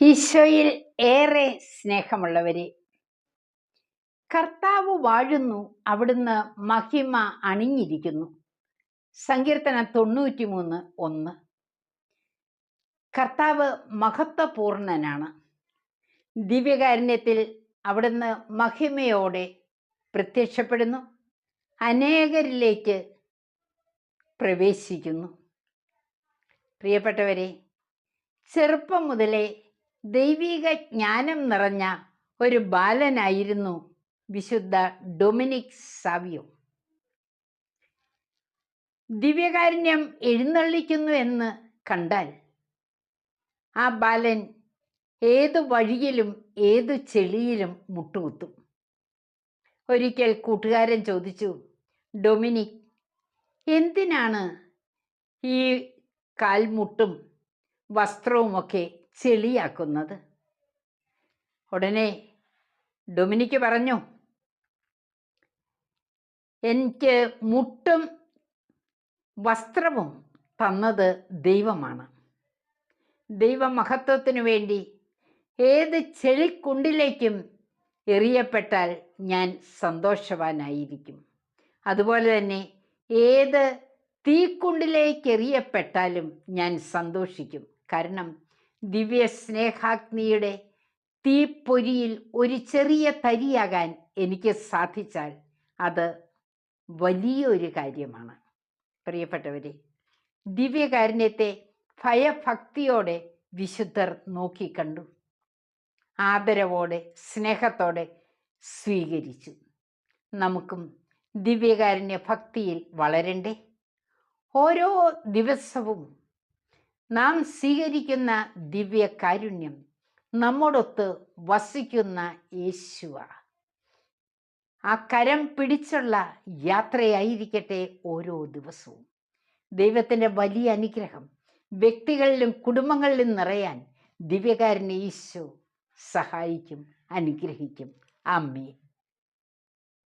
ഈശോയിൽ ഏറെ സ്നേഹമുള്ളവരെ കർത്താവ് വാഴുന്നു അവിടുന്ന് മഹിമ അണിഞ്ഞിരിക്കുന്നു. സങ്കീർത്തനം തൊണ്ണൂറ്റിമൂന്ന് ഒന്ന്. കർത്താവ് മഹത്വപൂർണനാണ്. ദിവ്യകാരുണ്യത്തിൽ അവിടുന്ന് മഹിമയോടെ പ്രത്യക്ഷപ്പെടുന്നു അനേകരിലേക്ക് പ്രവേശിക്കുന്നു. പ്രിയപ്പെട്ടവരെ ചെറുപ്പം മുതലേ ദൈവിക ജ്ഞാനം നിറഞ്ഞ ഒരു ബാലനായിരുന്നു വിശുദ്ധ ഡൊമിനിക് സാവിയോ. ദിവ്യകാരുണ്യം എഴുന്നള്ളിക്കുന്നു എന്ന് കണ്ടാൽ ആ ബാലൻ ഏതു വഴിയിലും ഏതു ചെളിയിലും മുട്ടുകുത്തും. ഒരിക്കൽ കൂട്ടുകാരൻ ചോദിച്ചു ഡൊമിനിക് എന്തിനാണ് ഈ കാൽമുട്ടും വസ്ത്രവുമൊക്കെ ചെളിയാക്കുന്നത്. ഉടനെ ഡൊമിനിക്ക് പറഞ്ഞു എനിക്ക് മുട്ടും വസ്ത്രവും തന്നത് ദൈവമാണ്. ദൈവമഹത്വത്തിനു വേണ്ടി ഏത് ചെളിക്കുണ്ടിലേക്കും എറിയപ്പെട്ടാൽ ഞാൻ സന്തോഷവാനായിരിക്കും. അതുപോലെ തന്നെ ഏത് തീക്കുണ്ടിലേക്ക് എറിയപ്പെട്ടാലും ഞാൻ സന്തോഷിക്കും. കാരണം ദിവ്യ സ്നേഹാഗ്നിയുടെ തീപ്പൊരിയിൽ ഒരു ചെറിയ തരിയാകാൻ എനിക്ക് സാധിച്ചാൽ അത് വലിയൊരു കാര്യമാണ്. പ്രിയപ്പെട്ടവരെ ദിവ്യകാരുണ്യത്തെ ഭയഭക്തിയോടെ വിശുദ്ധർ നോക്കിക്കണ്ടു. ആദരവോടെ സ്നേഹത്തോടെ സ്വീകരിച്ചു. നമുക്കും ദിവ്യകാരുണ്യ ഭക്തിയിൽ വളരണ്ടേ. ഓരോ ദിവസവും നാം സ്വീകരിക്കുന്ന ദിവ്യ കാരുണ്യം നമ്മോടൊത്ത് വസിക്കുന്ന യേശുവ. ആ കരം പിടിച്ചുള്ള യാത്രയായിരിക്കട്ടെ ഓരോ ദിവസവും. ദൈവത്തിന്റെ വലിയ അനുഗ്രഹം വ്യക്തികളിലും കുടുംബങ്ങളിലും നിറയാൻ ദിവ്യകാരനെ ഈശോ സഹായിക്കും അനുഗ്രഹിക്കും. അമ്മേ